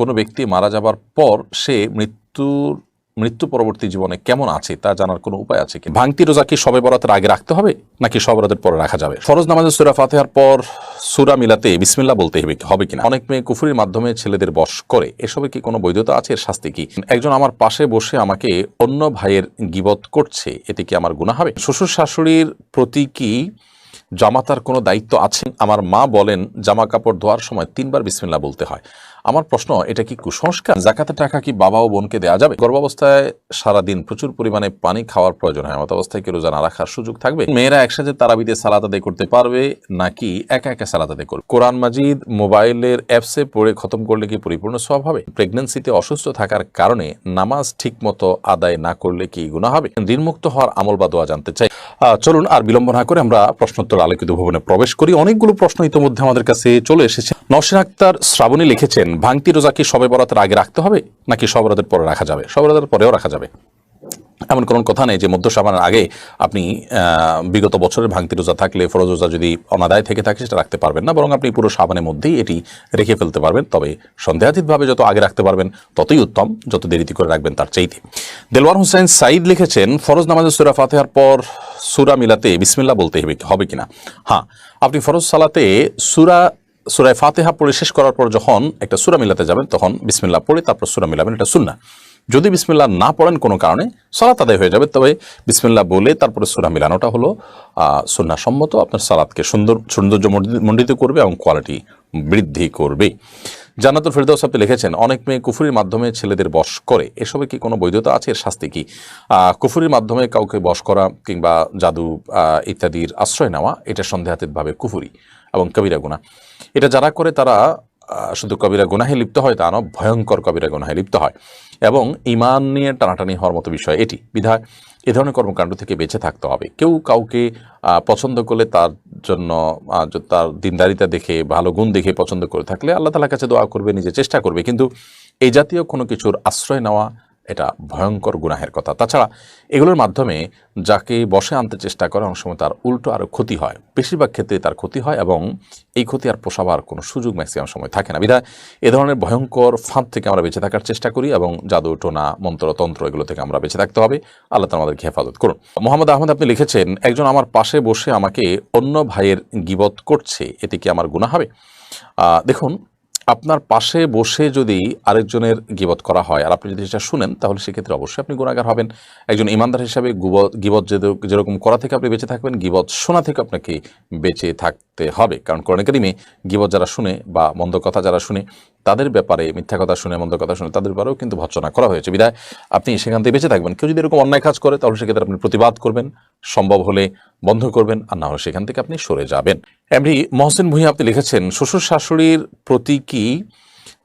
কোনো ব্যক্তি মারা যাবার পর সে মৃত্যুর, মৃত্যু পরবর্তী জীবনে কেমন আছে তা জানার কোনো উপায় আছে কি ভাঙতি রোজা কি সবে বরাতের আগে রাখতে হবে, নাকি সব বরাতের পরে রাখা যাবে? ফরজ নামাজের সুরা ফাতেহার পর সুরা মিলাতে বিসমিল্লা বলতে হবে হবে কিনা? অনেক মেয়ে কুফুরির মাধ্যমে ছেলেদের বশ করে, এসবে কি কোনো বৈধতা আছে? এর শাস্তি কি? একজন আমার পাশে বসে আমাকে অন্য ভাইয়ের গিবত করছে, এতে কি আমার গুণা হবে? শ্বশুর শাশুড়ির প্রতি কি জামাতার কোনো দায়িত্ব আছে আমার মা বলেন, জামা কাপড় ধোয়ার সময় তিনবার বিসমিল্লা বলতে হয়। আমার প্রশ্ন, এটা কি কুসংস্কার? জাকাতের টাকা কি বাবা ও বোনকে দেওয়া যাবে? গর্ভাবস্থায় সারাদিন প্রচুর পরিমাণে পানি খাওয়ার প্রয়োজন হয়। এমত অবস্থায় কি রোজা না রাখার সুযোগ থাকবে? মেয়েরা একসাথে তারাবিতে সালাত আদায় করতে পারবে নাকি একা একা সালাত আদায় করবে? কোরআন মাজিদ মোবাইলের অ্যাপসে পড়ে খতম করলে কি পরিপূর্ণ সব হবে? প্রেগনেন্সিতে অসুস্থ থাকার কারণে নামাজ ঠিক মতো আদায় না করলে কি গুণা হবে? ঋণমুক্ত হওয়ার আমল বা দোয়া জানতে চাই। চলুন আর বিলম্ব না করে আমরা প্রশ্নোত্তর আলোকিত ভবনে প্রবেশ করি। অনেকগুলো প্রশ্ন ইতিমধ্যে আমাদের কাছে চলে এসেছে। নসিন আক্তার শ্রাবণী লিখেছেন ভাঙতি রোজা কি সবে বরাতের আগে রাখতে হবে নাকি সবে বরাতের পরে রাখা যাবে? সবে বরাতের পরেও রাখা যাবে। এমন কোনো কথা নেই যে মধ্য সাবানের আগে আপনি বিগত বছরের ভাঙতি রোজা থাকলে ফরজ রোজা যদি অনাদায় থেকে থাকে সেটা রাখতে পারবেন না, বরং আপনি পুরো সাবানের মধ্যেই এটি রেখে ফেলতে পারবেন। তবে সন্দেহাতীতভাবে যত আগে রাখতে পারবেন, ততই উত্তম, যত দেরিতে করে রাখবেন তার চাইতে। দেলওয়ার হোসেন সাইদ লিখেছেন, ফরজ নামাজের সুরা ফাতেহার পর সুরা মিলাতে বিসমিল্লা বলতে হবে হবে কিনা? হ্যাঁ আপনি ফরজ সালাতে সুরা সুরায় ফাতেহা পড়ে শেষ করার পর যখন একটা সুরা মিলাতে যাবেন, তখন বিসমিল্লা পড়ে তারপর সুরা মিলাবেন, এটা সুন্না যদি বিসমিল্লা না পড়েন কোনো কারণে, সালাত আদায় হয়ে যাবে। তবে বিসমিল্লা বলে তারপরে সুরা মিলানোটা হলো সুন্না সম্মত আপনার সালাদকে সুন্দর, সৌন্দর্য মণ্ডিত- করবে এবং কোয়ালিটি বৃদ্ধি করবে। জান্নাতুল ফেরদাউস আপনি লিখেছেন, অনেক মেয়ে কুফুরির মাধ্যমে ছেলেদের বশ করে। এসবে কি কোনো বৈধতা আছে? এর শাস্তি কি? কুফুরির মাধ্যমে কাউকে বশ করা কিংবা জাদু ইত্যাদির আশ্রয় নেওয়া, এটা সন্দেহাতীতভাবে কুফুরি এবং কবিরা গুণা এটা যারা করে তারা শুধু কবিরা গুনাহে লিপ্ত হয় তা নয়, ভয়ঙ্কর কবিরা গুনাহে লিপ্ত হয়। এবং ইমান নিয়ে টানাটানি হওয়ার মতো বিষয় এটি। বিধায় এ ধরনের কর্মকাণ্ড থেকে বেঁচে থাকতে হবে। কেউ কাউকে পছন্দ করলে তার জন্য তার দিনদারিতা দেখে, ভালো গুণ দেখে পছন্দ করে থাকলে আল্লাহ তালার কাছে দোয়া করবে, নিজে চেষ্টা করবে। কিন্তু এই জাতীয় কোনো কিছুর আশ্রয় নেওয়া এটা ভয়ঙ্কর গুনাহের কথা। তাছাড়া এগুলোর মাধ্যমে যাকে বসে আনতে চেষ্টা করে, অনেক সময় তার উল্টো আরও ক্ষতি হয়। বেশিরভাগ ক্ষেত্রে তার ক্ষতি হয় এবং এই ক্ষতি আর পোষাবার কোনো সুযোগ ম্যাক্সিমাম সময় থাকে না। বিধায় এ ধরনের ভয়ঙ্কর ফাঁদ থেকে আমরা বেঁচে থাকার চেষ্টা করি এবং জাদু, টোনা মন্ত্রতন্ত্র এগুলো থেকে আমরা বেঁচে থাকতে হবে। আল্লাহ আমাদেরকে হেফাজত করুন। মোহাম্মদ আহমদ, আপনি লিখেছেন, একজন আমার পাশে বসে আমাকে অন্য ভাইয়ের গিবত করছে, এতে কি আমার গুণা হবে? দেখুন আপনার পাশে বসে যদি আরেকজনের গিবত করা হয়, আর আপনি যদি সেটা শুনেন, তাহলে সেক্ষেত্রে অবশ্যই আপনি গুণাগার হবেন। একজন ইমানদার হিসাবে গুব- গিবত যেরকম করা থেকে আপনি বেঁচে থাকবেন, গিবত শোনা থেকে আপনাকে বেঁচে থাকতে হবে। কারণ কোরআন কারিমে গিবত যারা শুনে বা মন্দ কথা যারা শুনে তাদের ব্যাপারে মিথ্যা কথা শুনে মন্দ কথা শুনে তাদের ব্যাপারেও কিন্তু ভৎসনা করা হয়েছে। বিধায় আপনি সেখান থেকে বেঁচে থাকবেন। কেউ যদি এরকম অন্যায় কাজ করে তাহলে সেক্ষেত্রে আপনি প্রতিবাদ করবেন সম্ভব হলে বন্ধ করবেন আর না হলে সেখান থেকে আপনি সরে যাবেন। এমনি মহসেন ভুঁইয়া আপনি লিখেছেন শ্বশুর শাশুড়ির প্রতি কি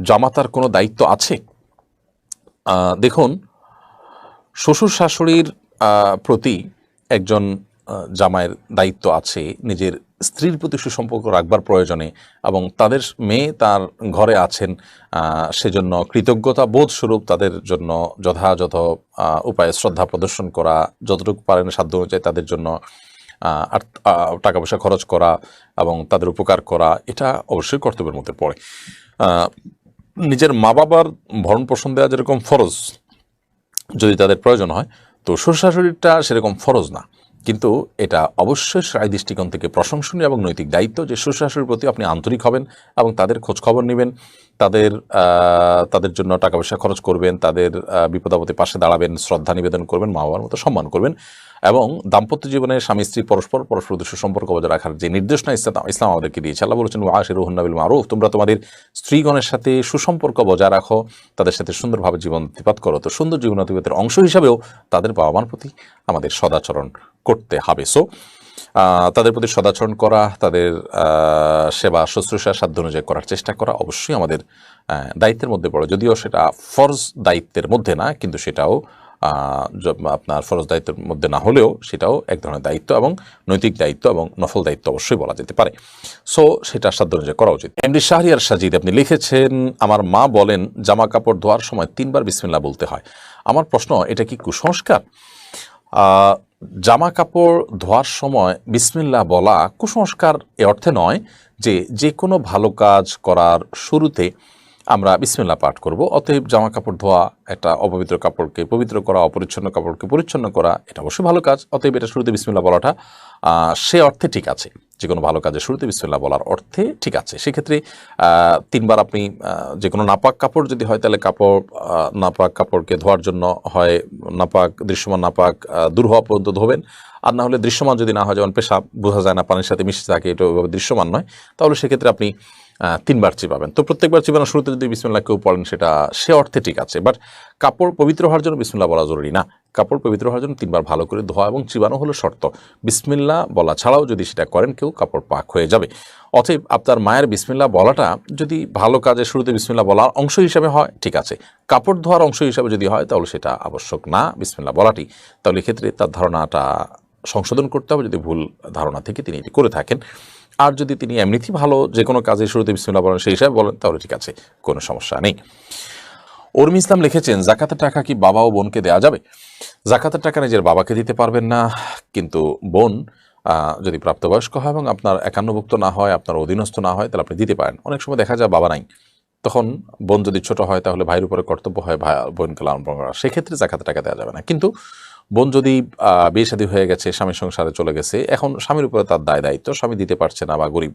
জামাতার কোনো দায়িত্ব আছে? দেখুন শ্বশুর শাশুড়ির প্রতি একজন আহ, জামাইয়ের দায়িত্ব আছে নিজের স্ত্রীর প্রতি সুসম্পর্ক রাখবার প্রয়োজনে এবং তাদের মেয়ে তার ঘরে আছেন সেজন্য কৃতজ্ঞতা বোধ স্বরূপ তাদের জন্য যথাযথ উপায়ে শ্রদ্ধা প্রদর্শন করা, যতটুকু পারেন সাধ্য অনুযায়ী তাদের জন্য টাকা পয়সা খরচ করা এবং তাদের উপকার করা, এটা অবশ্যই কর্তব্যের মধ্যে পড়ে। নিজের মা বাবার ভরণ পোষণ দেওয়া যেরকম ফরজ, যদি তাদের প্রয়োজন হয়, তো শ্বশুর শাশুড়িটা সেরকম ফরজ না। কিন্তু এটা অবশ্যই সাই দৃষ্টিকোণ থেকে প্রশংসনীয় এবং নৈতিক দায়িত্ব যে সুশাসনের প্রতি আপনি আন্তরিক হবেন এবং তাদের খোঁজখবর নেবেন। তাদের তাদের জন্য টাকা পয়সা খরচ করবেন, তাদের বিপদাপদে পাশে দাঁড়াবেন, শ্রদ্ধা নিবেদন করবেন, মা বাবার মতো সম্মান করবেন এবং দাম্পত্য জীবনে স্বামী, স্ত্রী, পরস্পর পরস্পর সুসম্পর্ক বজায় রাখার যে নির্দেশনা ইসলাম ইসলাম আমাদেরকে দিয়েছে। আল্লাহ বলেছেন আশির রহুন্নাবিল মারুফ তোমরা তোমাদের স্ত্রীগণের সাথে সুসম্পর্ক বজায় রাখো, তাদের সাথে সুন্দরভাবে জীবন অতিপাত করো তো সুন্দর জীবন অতিপাতের অংশ হিসাবেও তাদের বাবা মার প্রতি আমাদের সদাচরণ করতে হবে। সো তাদের প্রতি সদাচরণ করা, তাদের সেবা, শুশ্রূষা, সাধ্য অনুযায়ী করার চেষ্টা করা অবশ্যই আমাদের দায়িত্বের মধ্যে পড়ে। যদিও সেটা ফরজ দায়িত্বের মধ্যে না, কিন্তু সেটাও আপনার ফরজ দায়িত্বের মধ্যে না হলেও সেটাও এক ধরনের দায়িত্ব এবং নৈতিক দায়িত্ব এবং নফল দায়িত্ব অবশ্যই বলা যেতে পারে। সো সেটা সাধ্য অনুযায়ী করা উচিত। এমডি শাহরিয়ার সাজিদ, আপনি লিখেছেন, আমার মা বলেন, জামা কাপড় ধোয়ার সময় তিনবার বিসমিল্লা বলতে হয়। আমার প্রশ্ন, এটা কি কুসংস্কার? জামা কাপড় ধোয়ার সময় বিসমিল্লা বলা কুসংস্কার এ অর্থে নয় যে যে কোনো ভালো কাজ করার শুরুতে আমরা বিসমিল্লা পাঠ করব। অতএব জামা কাপড় ধোয়া, একটা অপবিত্র কাপড়কে পবিত্র করা, অপরিচ্ছন্ন কাপড়কে পরিচ্ছন্ন করা, এটা অবশ্যই ভালো কাজ। অতএব এটা শুরুতে বিসমিল্লা বলাটা সে অর্থে ঠিক আছে। যে কোনো ভালো কাজে শুরুতে বিসমিল্লা বলার অর্থে ঠিক আছে। সেক্ষেত্রে তিনবার আপনি যে কোনো নাপাক কাপড় যদি হয়, তাহলে কাপড় নাপাক কাপড়কে ধোয়ার জন্য হয়, নাপাক, দৃশ্যমান নাপাক দূর হওয়া পর্যন্ত ধোবেন। আর না হলে দৃশ্যমান যদি না হয়, যেমন পেশাব, বোঝা যায় না, পানির সাথে মিশে থাকে, এটা ওইভাবে দৃশ্যমান নয়। তাহলে সেক্ষেত্রে আপনি তিনবার চিবাবেন তো প্রত্যেকবার চিবানোর শুরুতে যদি বিসমিল্লা কেউ পড়েন, সেটা সে অর্থে ঠিক আছে। বাট কাপড় পবিত্র হওয়ার জন্য বিসমিল্লা বলা জরুরি না। কাপড় পবিত্র হওয়ার জন্য তিনবার ভালো করে ধোয়া এবং চিবানো হলো শর্ত। বিসমিল্লা বলা ছাড়াও যদি সেটা করেন, কেউ কাপড় পাক হয়ে যাবে। অতএব আপনার মায়ের বিসমিল্লা বলাটা যদি ভালো কাজে শুরুতে বিসমিল্লা বলার অংশ হিসাবে হয়, ঠিক আছে। কাপড় ধোয়ার অংশ হিসাবে যদি হয়, তাহলে সেটা আবশ্যক না বিসমিল্লা বলাটি। তাহলে এক্ষেত্রে তার ধারণাটা সংশোধন করতে হবে, যদি ভুল ধারণা থেকে তিনি করে থাকেন। আর যদি তিনি এমনিতেই ভালো যে কোনো কাজে শুরুতে বিসমিল্লা বলেন, সেই হিসাবে বলেন, তাহলে ঠিক আছে, কোনো সমস্যা নেই। উর্মি ইসলাম লিখেছেন, জাকাতের টাকা কি বাবা ও বোনকে দেওয়া যাবে? জাকাতের টাকা নিজের বাবাকে দিতে পারবেন না, কিন্তু বোন যদি প্রাপ্তবয়স্ক হয় এবং আপনার একান্নভুক্ত না হয়, আপনার অধীনস্থ না হয়, তাহলে আপনি দিতে পারেন। অনেক সময় দেখা যায় বাবা নাই। তখন বোন যদি ছোট হয়, তাহলে ভাইয়ের উপরে কর্তব্য হয় ভাই, বোনকে লালন পালন করা। সেক্ষেত্রে জাকাতের টাকা দেওয়া যাবে না। কিন্তু বোন যদি বিয়ে শাদী হয়ে গেছে, স্বামীর সংসারে চলে গেছে, এখন স্বামীর উপরে তার দায় দায়িত্ব, স্বামী দিতে পারছে না বা গরিব,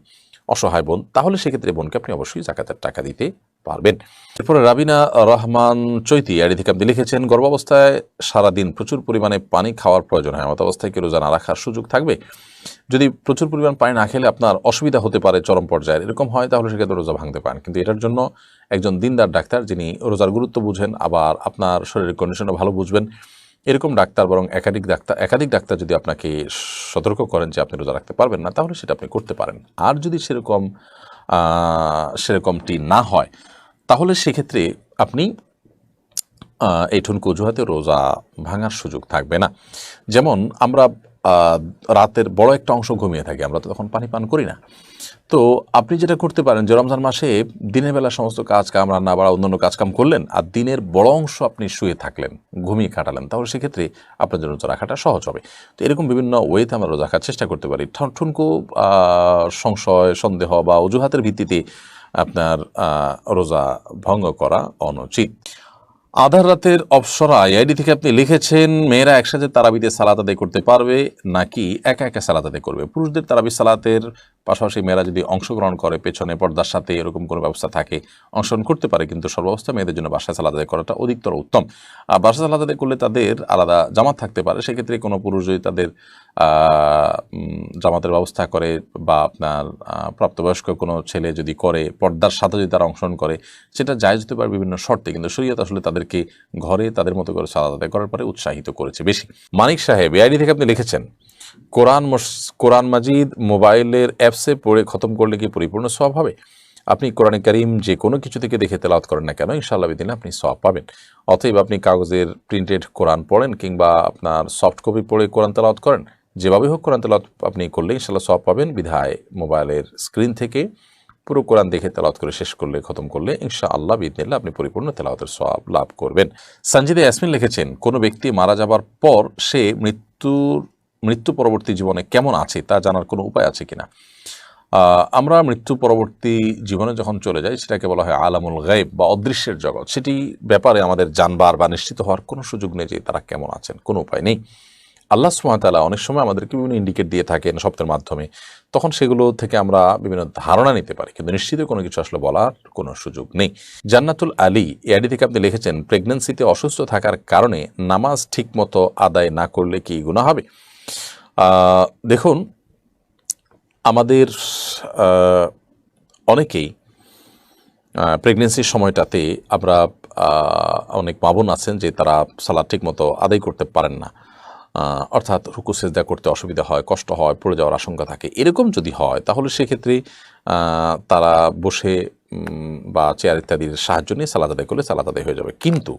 অসহায় বোন, তাহলে সেক্ষেত্রে বোনকে আপনি অবশ্যই জাকাতের টাকা দিতে পারবেন। এরপরে রাবিনা রহমান চৈতি আপনি লিখেছেন, গর্ভাবস্থায় সারাদিন প্রচুর পরিমাণে পানি খাওয়ার প্রয়োজন হয়। এমত অবস্থায় কি রোজা না রাখার সুযোগ থাকবে? যদি প্রচুর পরিমাণ পানি না খেলে আপনার অসুবিধা হতে পারে চরম পর্যায়ে এরকম হয় তাহলে সেক্ষেত্রে রোজা ভাঙতে পারেন। কিন্তু এটার জন্য একজন দিনদার ডাক্তার যিনি রোজার গুরুত্ব বুঝেন, আবার আপনার শরীরের কন্ডিশনও ভালো বুঝবেন। এরকম ডাক্তার, বরং একাধিক ডাক্তার একাধিক ডাক্তার যদি আপনাকে সতর্ক করেন যে আপনি রোজা রাখতে পারবেন না, তাহলে সেটা আপনি করতে পারেন। আর যদি সেরকম সেরকমটি না হয় তাহলে সেক্ষেত্রে আপনি আহ, এই ঠুনকো অজুহাতে রোজা ভাঙার সুযোগ থাকবে না। যেমন আমরা রাতের বড় একটা অংশ ঘুমিয়ে থাকি আমরা তো তখন পানি পান করি না। তো আপনি যেটা করতে পারেন যে রমজান মাসে দিনের বেলা সমস্ত কাজ কাম রান্না বাড়া অন্যান্য কাজ কাম করলেন আর দিনের বড় অংশ আপনি শুয়ে থাকলেন ঘুমিয়ে কাটালেন তাহলে সেক্ষেত্রে আপনার জন্য রোজা রাখাটা সহজ হবে। তো এরকম বিভিন্ন ওয়েতে আমরা রোজা রাখার চেষ্টা করতে পারি। ঠন- ঠুনকো সংশয় সন্দেহ বা অজুহাতের ভিত্তিতে আপনার রোজা ভঙ্গ করা অনুচিত। আধার রাতের অপসরা আইডি থেকে আপনি লিখেছেন, মেয়েরা একসাথে তারাবিতে সালাত আদায় করতে পারবে নাকি একা একা সালাত আদায় করবে? পুরুষদের তারাবি সালাতের পাশাপাশি মেয়েরা যদি অংশগ্রহণ করে, পেছনে পর্দার সাথে এরকম কোনো ব্যবস্থা থাকে অংশগ্রহণ করতে পারে, কিন্তু সর্বাবস্থা মেয়েদের জন্য বাসায় সালাত আদায় করাটা অধিকতর উত্তম। আর বাসায় সালাত আদায় করলে তাদের আলাদা জামাত থাকতে পারে। সেক্ষেত্রে কোনো পুরুষ যদি তাদের জামাতের ব্যবস্থা করে বা আপনার প্রাপ্তবয়স্ক কোনো ছেলে যদি করে, পর্দার সাথে যদি তারা অংশগ্রহণ করে, সেটা যায় যেতে পারে বিভিন্ন শর্তে। কিন্তু শরীয়ত আসলে তাদেরকে ঘরে তাদের মতো করে সালাদ আদায় করার পরে উৎসাহিত করেছে বেশি। মানিক সাহেব এআইডি থেকে আপনি লিখেছেন, কোরআন কোরআন মাজিদ মোবাইলের অ্যাপসে পড়ে খতম করলে কি পরিপূর্ণ সব হবে? আপনি কোরআনে করিম যে কোনো কিছু থেকে দেখে তেলাওয়াত করেন না কেন, ইনশাআল্লাহ দিনে আপনি সব পাবেন। অতএব আপনি কাগজের প্রিন্টেড কোরআন পড়েন কিংবা আপনার সফট কপি পড়ে কোরআন তেলাওয়াত করেন। যেভাবে হোক কোরআন তেলাওয়াত আপনি করলে ইনশাআল্লাহ সব পাবেন। বিধায় মোবাইলের স্ক্রিন থেকে পুরো কোরআন দেখে তেলাওয়াত করে শেষ করলে, খতম করলে ইনশা আল্লাহ বিদিনিল্লাহ আপনি পরিপূর্ণ তেলাওয়াতের সব লাভ করবেন। সঞ্জিদা ইয়াসমিন লিখেছেন, কোনো ব্যক্তি মারা যাবার পর সে মৃত্যুর, মৃত্যু পরবর্তী জীবনে কেমন আছে তা জানার কোনো উপায় আছে কিনা? আমরা মৃত্যু পরবর্তী জীবনে যখন চলে যাই, সেটাকে বলা হয় আলামুল গায়েব বা অদৃশ্যের জগৎ। সেটি ব্যাপারে আমাদের জানবার বা নিশ্চিত হওয়ার কোনো সুযোগ নেই যে তারা কেমন আছেন, কোনো উপায় নেই। আল্লাহ সুমাতালা অনেক সময় আমাদেরকে বিভিন্ন ইন্ডিকেট দিয়ে থাকেন শব্দের মাধ্যমে। তখন সেগুলো থেকে আমরা বিভিন্ন ধারণা নিতে পারি, কিন্তু নিশ্চিত কোনো কিছু আসলে বলার কোনো সুযোগ নেই। জান্নাতুল আলী এআডি থেকে আপনি লিখেছেন, প্রেগন্যান্সিতে অসুস্থ থাকার কারণে নামাজ ঠিকমতো আদায় না করলে কি গুণা হবে? দেখুন, আমাদের অনেকেই প্রেগনেন্সির সময়টাতে আমরা অনেক মাবন আছেন যে তারা সালাদ ঠিক মতো আদায় করতে পারেন না। অর্থাৎ রুকু সেজদা করতে অসুবিধা হয়, কষ্ট হয়, পড়ে যাওয়ার আশঙ্কা থাকে, এরকম যদি হয়, তাহলে সেক্ষেত্রে তারা বসে বা চেয়ার ইত্যাদির সাহায্য নিয়ে সালাদ আদায় করলে সালাদ আদায় হয়ে যাবে। কিন্তু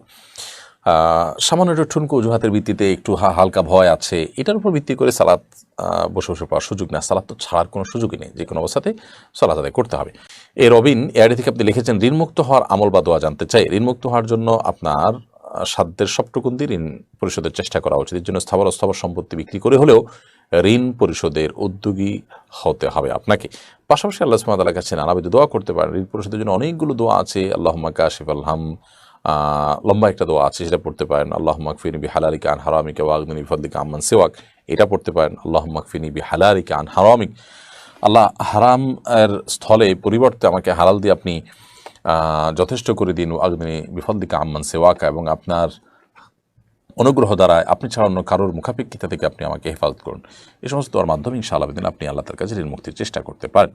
সামান্য একটু ঠুনকো অজুহাতের ভিত্তিতে একটু হালকা ভয় আছে, এটার উপর ভিত্তি করে সালাদ বসে বসে পাওয়ার সুযোগ না সালাদ তো ছাড়ার কোনো সুযোগই নেই, যে কোনো অবস্থাতে সালাদ আদায় করতে হবে। এ রবিন এআডি থেকে আপনি লিখেছেন, ঋণমুক্ত হওয়ার আমল বা দোয়া জানতে চাই। ঋণমুক্ত হওয়ার জন্য আপনার সাধ্যের সবটুকুন দিয়ে ঋণ পরিশোধের চেষ্টা করা উচিত। এর জন্য স্থাবর অস্থাবর সম্পত্তি বিক্রি করে হলেও ঋণ পরিশোধের উদ্যোগী হতে হবে আপনাকে। পাশাপাশি আল্লাহ সুমাতার কাছে নানাবিধ দোয়া করতে পারেন। ঋণ পরিশোধের জন্য অনেকগুলো দোয়া আছে। আল্লাহ কাশিফ আলহাম আহ, লম্বা একটা দোয়া আছে সেটা পড়তে পারেন। আল্লাহ মাকফিনি বি হালালিকা আন হারামিকা ওয়াগদিনী ফদ্দিকা আম্মান সেওয়াক এটা পড়তে পারেন। আল্লাহ মাকফিনি বি হালালিকা আন হারামিক। আল্লাহ হারাম এর স্থলে পরিবর্তে আমাকে হালাল দিয়ে আপনি যথেষ্ট করে দিন। আরদিন বিফল দিকে আম্মান সেওয়াকা এবং আপনার অনুগ্রহ দ্বারা আপনি ছাড়া অন্য কারোর মুখাপেক্ষিতা থেকে আপনি আমাকে হেফাজত করুন। এই সমস্ত দেওয়ার মাধ্যমে ইনশাআল্লাহ আপনি আল্লাহ তার কাছে ঋণ মুক্তির চেষ্টা করতে পারেন।